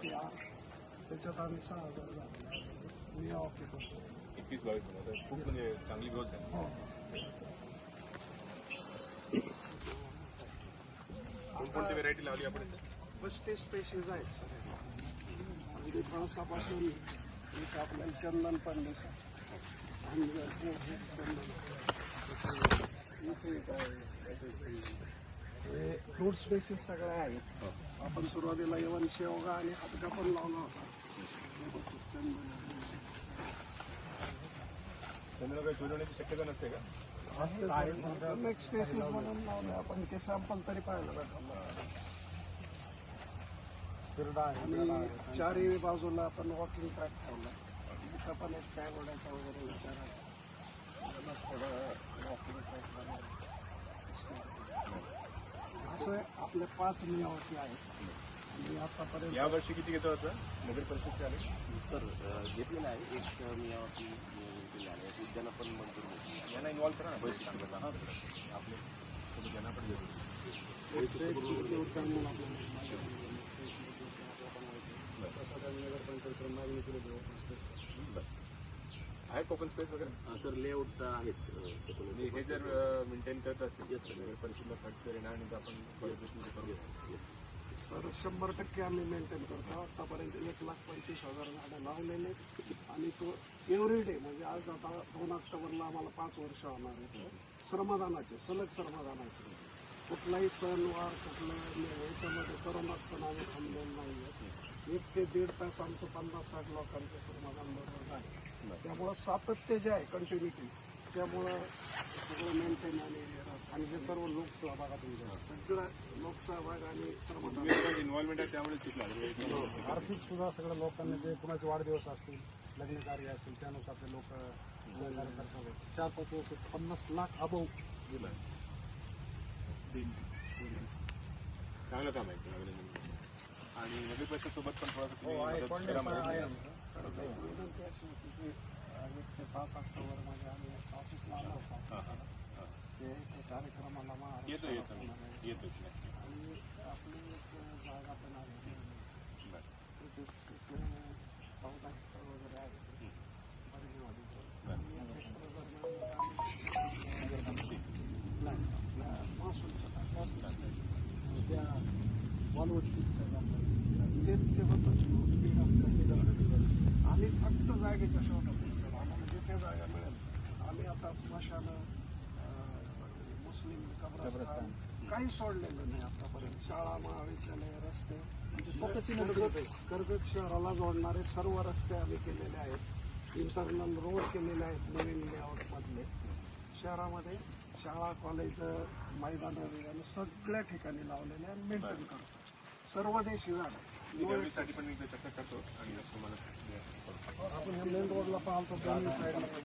T R त्याच्यात आम्ही सहा हजार झाले मी ऑफिस होतो एकवीस बावीसमध्ये खूप म्हणजे चांगली ग्रोथ आहे हो कोणकोणती व्हेरायटी लावली आपण बस ते स्पेशल आहेत सर अगदी फणसापासून एक आपल्याला चंदन पण दिसत आणि चंदन. इथे फ्रूट स्पेशल सगळ्या आहेत आपण सुरुवातीला येवन शेवगा आणि हटका पण लावला होता. चोरी होण्याची शक्यता नसते का? नेक्स्ट स्पेसीस म्हणून लावले. आपण ते सॅम्पल तरी पाहायला भेटलं आणि चारही बाजूला आपण वॉकिंग ट्रॅक ठेवला. इथं पण एक काय ओढायचा वगैरे विचार आहे. थोडं वॉकिंग ट्रॅक असं आपले पाच मियावती आहेत आणि आतापर्यंत या वर्षी किती घेतो होतं नगर परिषदचे आले सर अ, घेतलेलं आहे एक मी यावरती घेतलेलं आहे उद्यानं पण मंजूर होती यांना इन्व्हॉल्व करा ना पैसे चांगलं हां सर आपले सोबत यांना पण घेऊ उद्यान म्हणून आपल्याला आहे कोपन स्पेस वगैरे? सर लेआउट आहेत हे जर मेंटेन करत. नगर परिषदला खर्च येणार आणि आपण सर शंभर टक्के आम्ही मेंटेन करतो. आतापर्यंत एक लाख पंचवीस हजार झाडं लावलेले आणि तो एव्हरी डे म्हणजे आज आता दोन ऑक्टोबरला आम्हाला पाच वर्ष होणार आहे श्रमदानाचे सलग श्रमदानाचे. कुठलाही सणवार कुठलं याच्यामध्ये करोनात पण आम्ही थांबलेलो नाही एक ते दीड तास आमचं पन्नास साठ लोकांचं श्रमदान बरोबर आहे त्यामुळं सातत्य जे आहे कंटिन्युटी त्यामुळं सगळं मेंटेन आणि आणि हे सर्व आहे. सगळं लोकसहभाग आणि श्रमदान इन्व्हॉल्वमेंट आहे त्यामुळे तिथला आर्थिक सुद्धा सगळ्या लोकांना जे कुणाचे वाढदिवस असतील लग्न कार्य असतील त्यानुसार ते लोक करतात. चार पाच वर्ष पन्नास लाख अबव. दिलं. चांगलं काम आहे. आणि नगर परिषद सोबत पण थोडंसं तुम्ही हो पाच आम्ही ऑफिसला आलो होतो ते ते कार्यक्रमाला येतो येतो. येतो आणि आपली एक जागा पण आहे चौदा हेक्टर वगैरे आहे. त्या ते ते अप कमी आम्ही फक्त जागेच्या आहे, सर आम्हाला जिथे जागा मिळेल. आम्ही आता स्मशान मुस्लिम कब्रस्तान काही सोडलेलं नाही आतापर्यंत. शाळा महाविद्यालय रस्ते स्वतःची कर्जत कर्जत शहराला जोडणारे सर्व रस्ते आम्ही केलेले आहेत. इंटरनल रोड केलेले आहेत नवीन लेआउट मधले शहरामध्ये शाळा कॉलेज मैदान वगैरे सगळ्या ठिकाणी लावलेले आहे आणि मेंटेन करतो. सर्व देशी झाड मी पण एकदा चक्कर करतो आणि तुम्हाला आपण मेन रोडला पाहतो.